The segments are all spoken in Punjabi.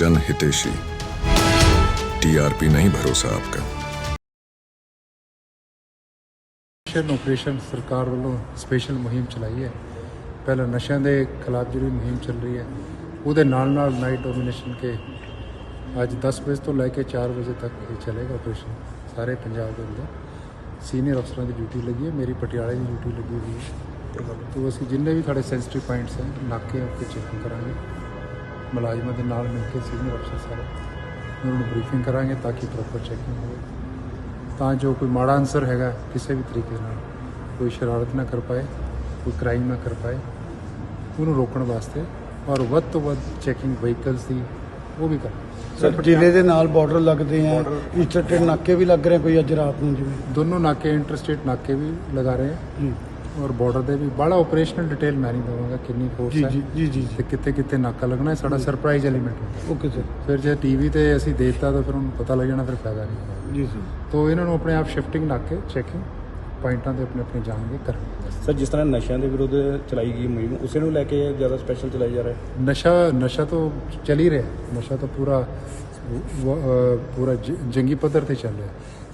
जन हितेशी टीआरपी नहीं भरोसा आपका ਨਸ਼ਾ ਆਪਰੇਸ਼ਨ ਸਰਕਾਰ ਵੱਲੋਂ ਸਪੈਸ਼ਲ ਮੁਹਿੰਮ ਚਲਾਈ ਹੈ ਪਹਿਲਾਂ ਨਸ਼ਿਆਂ ਦੇ ਖਿਲਾਫ ਜਿਹੜੀ ਮੁਹਿੰਮ ਚੱਲ ਰਹੀ ਹੈ ਉਹਦੇ ਨਾਲ ਨਾਲ ਨਾਈਟ ਡੋਮੀਨੇਸ਼ਨ ਕੇ ਅੱਜ 10 ਵਜੇ ਤੋਂ ਲੈ ਕੇ 4 ਵਜੇ ਤੱਕ ਇਹ ਚੱਲੇਗਾ ਆਪਰੇਸ਼ਨ ਸਾਰੇ ਪੰਜਾਬ ਦੇ ਅੰਦਰ ਸੀਨੀਅਰ ਅਫਸਰਾਂ ਦੀ ਡਿਊਟੀ ਲੱਗੀ ਹੈ ਮੇਰੀ ਪਟਿਆਲੇ ਦੀ ਡਿਊਟੀ ਲੱਗੀ ਹੋਈ ਹੈ ਤੋਂ ਅਸੀਂ ਜਿੰਨੇ ਵੀ ਸਾਡੇ ਸੈਂਸਿਟਿਵ ਪੁਆਇੰਟਸ ਹੈ ਨਾਕੇ ਉੱਤੇ ਚੈਕਿੰਗ ਕਰਾਂਗੇ ਮੁਲਾਜ਼ਮਾਂ ਦੇ ਨਾਲ ਮਿਲ ਕੇ ਸੀਨੀਅਰ ਅਫਸਰ ਸਾਰੇ ਉਹਨਾਂ ਨੂੰ ਬਰੀਫਿੰਗ ਕਰਾਂਗੇ ਤਾਂ ਕਿ ਪ੍ਰੋਪਰ ਚੈਕਿੰਗ ਹੋਵੇ। ਤਾਂ ਜੋ ਕੋਈ ਮਾੜਾ ਅਨਸਰ ਹੈਗਾ ਕਿਸੇ ਵੀ ਤਰੀਕੇ ਨਾਲ ਕੋਈ ਸ਼ਰਾਰਤ ਨਾ ਕਰ ਪਾਏ ਕੋਈ ਕ੍ਰਾਈਮ ਨਾ ਕਰ ਪਾਏ ਉਹਨੂੰ ਰੋਕਣ ਵਾਸਤੇ ਔਰ ਵੱਧ ਤੋਂ ਵੱਧ ਚੈਕਿੰਗ ਵਹੀਕਲਸ ਦੀ ਉਹ ਵੀ ਕਰਾਂਗੇ। ਸਰ ਜ਼ਿਲ੍ਹੇ ਦੇ ਨਾਲ ਬਾਰਡਰ ਲੱਗਦੇ ਆ ਇੰਟਰਸਟੇਟ ਨਾਕੇ ਵੀ ਲੱਗ ਰਹੇ ਕੋਈ ਅੱਜ ਰਾਤ ਨੂੰ ਜਿਵੇਂ? ਦੋਨੋਂ ਨਾਕੇ ਇੰਟਰਸਟੇਟ ਨਾਕੇ ਵੀ ਲਗਾ ਰਹੇ ਹਾਂ ਜੀ। ਔਰ ਬਾਰਡਰ ਦੇ ਵੀ ਬੜਾ ਆਪਰੇਸ਼ਨਲ ਡਿਟੇਲ ਮੈਂ ਨਹੀਂ ਦਵਾਂਗਾ ਕਿੰਨੀ ਫੋਰਸ ਜੀ ਹੈ। ਜੀ ਜੀ ਜੀ ਤੇ ਕਿੱਥੇ ਕਿੱਥੇ ਨਾਕਾ ਲੱਗਣਾ ਹੈ ਸਾਡਾ ਸਰਪ੍ਰਾਈਜ਼ ਐਲੀਮੈਂਟ ਓਕੇ ਸਰ ਫਿਰ ਜੇ ਟੀਵੀ ਤੇ ਅਸੀਂ ਦੇਖਤਾ ਤਾਂ ਫਿਰ ਉਹਨੂੰ ਪਤਾ ਲੱਗ ਜਾਣਾ ਫਿਰ ਫਾਇਦਾ ਨਹੀਂ ਜੀ ਸਰ ਤੋ ਇਹਨਾਂ ਨੂੰ ਆਪਣੇ ਆਪ ਸ਼ਿਫਟਿੰਗ ਨਾਕੇ ਚੈਕਿੰਗ ਪੁਆਇੰਟਾਂ ਤੇ ਆਪਣੇ ਆਪਣੇ ਜਾਣਗੇ ਕਰਨਗੇ ਸਰ ਜਿਸ ਤਰ੍ਹਾਂ ਨਸ਼ਿਆਂ ਦੇ ਵਿਰੁੱਧ ਚਲਾਈ ਗਈ ਮੁਹਿੰਮ ਉਸੇ ਨੂੰ ਲੈ ਕੇ ਜ਼ਿਆਦਾ ਸਪੈਸ਼ਲ ਚਲਾਈ ਜਾ ਰਿਹਾ ਹੈ? ਨਸ਼ਾ ਨਸ਼ਾ ਤਾਂ ਚੱਲ ਹੀ ਰਿਹਾ। ਨਸ਼ਾ ਤਾਂ ਪੂਰਾ ਪੂਰਾ ਜੰਗੀ ਪੱਧਰ ਤੇ ਚੱਲ ਰਿਹਾ।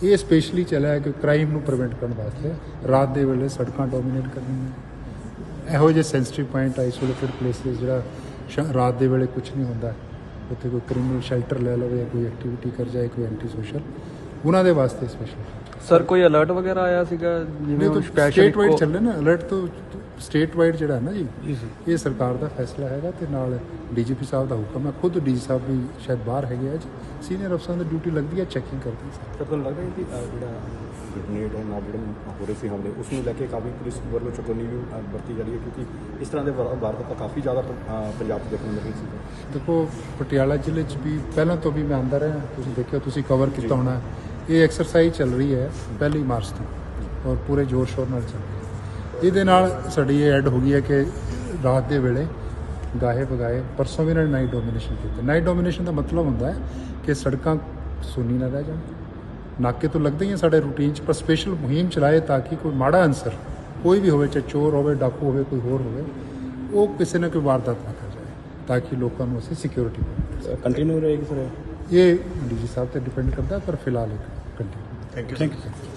ਇਹ ਸਪੈਸ਼ਲੀ ਚੱਲਿਆ ਹੈ ਕਿ ਕ੍ਰਾਈਮ ਨੂੰ ਪ੍ਰੀਵੈਂਟ ਕਰਨ ਵਾਸਤੇ ਰਾਤ ਦੇ ਵੇਲੇ ਸੜਕਾਂ ਡੋਮੀਨੇਟ ਕਰਨੀਆਂ। ਇਹੋ ਜਿਹੇ ਸੈਂਸਿਟਿਵ ਪੁਆਇੰਟ ਆਈਸੋਲੇਟਡ ਪਲੇਸਿਸ ਜਿਹੜਾ ਰਾਤ ਦੇ ਵੇਲੇ ਕੁਝ ਨਹੀਂ ਹੁੰਦਾ। ਉੱਥੇ ਕੋਈ ਕ੍ਰਿਮੀਨਲ ਸ਼ੈਲਟਰ ਲੈ ਲਵੇ ਕੋਈ ਐਕਟੀਵਿਟੀ ਕਰ ਜਾਏ ਕੋਈ ਐਂਟੀ ਸੋਸ਼ਲ ਉਹਨਾਂ ਦੇ ਵਾਸਤੇ ਸਪੈਸ਼ਲ ਸਰ ਕੋਈ ਅਲਰਟ ਵਗੈਰਾ ਆਇਆ ਸੀਗਾ? ਜਿਵੇਂ ਸਪੈਸ਼ਲ ਸਟੇਟ ਵਾਈਡ ਚੱਲ ਨਾ। ਅਲਰਟ ਤੋਂ ਸਟੇਟ ਵਾਈਡ ਜਿਹੜਾ ਹੈ ਨਾ ਜੀ ਇਹ ਸਰਕਾਰ ਦਾ ਫੈਸਲਾ ਹੈਗਾ ਤੇ ਨਾਲ ਡੀਜੀਪੀ ਸਾਹਿਬ ਦਾ ਹੁਕਮ ਹੈ। ਖੁਦ ਡੀ ਸਾਹਿਬ ਵੀ ਸ਼ਾਇਦ ਬਾਹਰ ਹੈਗੇ ਅੱਜ ਸੀਨੀਅਰ ਅਫਸਰਾਂ ਦੀ ਡਿਊਟੀ ਲੱਗਦੀ ਹੈ ਚੈਕਿੰਗ ਕਰਦੇ ਸਰ। ਤਾਂ ਤੁਹਾਨੂੰ ਲੱਗਦਾ ਹੈ ਕਿ ਜਿਹੜਾ ਗ੍ਰੇਨੇਡ ਹੈ ਨਾਲ ਜਿਹੜੇ ਹੋ ਰਹੇ ਸੀ ਹਮਲੇ ਉਸ ਨੂੰ ਲੈ ਕੇ ਕਾਫੀ ਪੁਲਿਸ ਵੱਲੋਂ ਚੁਕੰਨੀ ਵੀ ਵਰਤੀ ਜਾ ਰਹੀ ਹੈ ਕਿਉਂਕਿ ਇਸ ਤਰ੍ਹਾਂ ਦੇ ਵਾਰ- ਵਾਰਦਾਤਾਂ ਕਾਫੀ ਜ਼ਿਆਦਾ ਪੰਜਾਬ 'ਚ ਦੇਖਣ ਨੂੰ ਮਿਲ ਸੀ। ਦੇਖੋ ਪਟਿਆਲਾ ਜ਼ਿਲ੍ਹੇ 'ਚ ਵੀ ਪਹਿਲਾਂ ਤੋਂ ਵੀ ਮੈਂ ਆਂਦਾ ਰਿਹਾ। ਤੁਸੀਂ ਦੇਖਿਓ ਤੁਸੀਂ ਕਵਰ ਕੀਤਾ ਹੋਣਾ। ਇਹ ਐਕਸਰਸਾਈਜ਼ ਚੱਲ ਰਹੀ ਹੈ ਪਹਿਲੀ ਮਾਰਚ ਤੋਂ। ਔਰ ਪੂਰੇ ਜ਼ੋਰ ਸ਼ੋਰ ਨਾਲ ਚੱਲ ਰਹੀ ਹੈ। ਇਹਦੇ ਨਾਲ ਸਾਡੀ ਇਹ ਐਡ ਹੋ ਗਈ ਹੈ ਕਿ ਰਾਤ ਦੇ ਵੇਲੇ ਗਾਹੇ ਬਗਾਏ ਪਰਸੋਂ ਵੀ ਇਹਨਾਂ ਨੇ ਨਾਈਟ ਡੋਮੀਨੇਸ਼ਨ ਕੀਤਾ। ਨਾਈਟ ਡੋਮੀਨੇਸ਼ਨ ਦਾ ਮਤਲਬ ਹੁੰਦਾ ਹੈ ਕਿ ਸੜਕਾਂ ਸੁੰਨੀ ਨਾ ਰਹਿ ਜਾਣ। ਨਾਕੇ ਤੋਂ ਲੱਗਦੇ ਹੀ ਆ ਸਾਡੇ ਰੂਟੀਨ 'ਚ ਪਰ ਸਪੈਸ਼ਲ ਮੁਹਿੰਮ ਚਲਾਏ ਤਾਂ ਕਿ ਕੋਈ ਮਾੜਾ ਅਨਸਰ ਕੋਈ ਵੀ ਹੋਵੇ ਚਾਹੇ ਚੋਰ ਹੋਵੇ ਡਾਕੂ ਹੋਵੇ ਕੋਈ ਹੋਰ ਹੋਵੇ ਉਹ ਕਿਸੇ ਨਾ ਕੋਈ ਵਾਰਦਾਤ ਨਾ ਕਰ ਜਾਏ ਤਾਂ ਕਿ ਲੋਕਾਂ ਨੂੰ ਅਸੀਂ ਸਿਕਿਉਰਿਟੀ ਕੰਟੀਨਿਊ ਰਹੇਗੀ ਸਰ ਇਹ? ਡੀਜੀ ਸਾਹਿਬ ਤੇ ਡਿਪੈਂਡ ਕਰਦਾ ਪਰ ਫਿਲਹਾਲ ਕੰਟੀਨਿਊ ਥੈਂਕ ਯੂ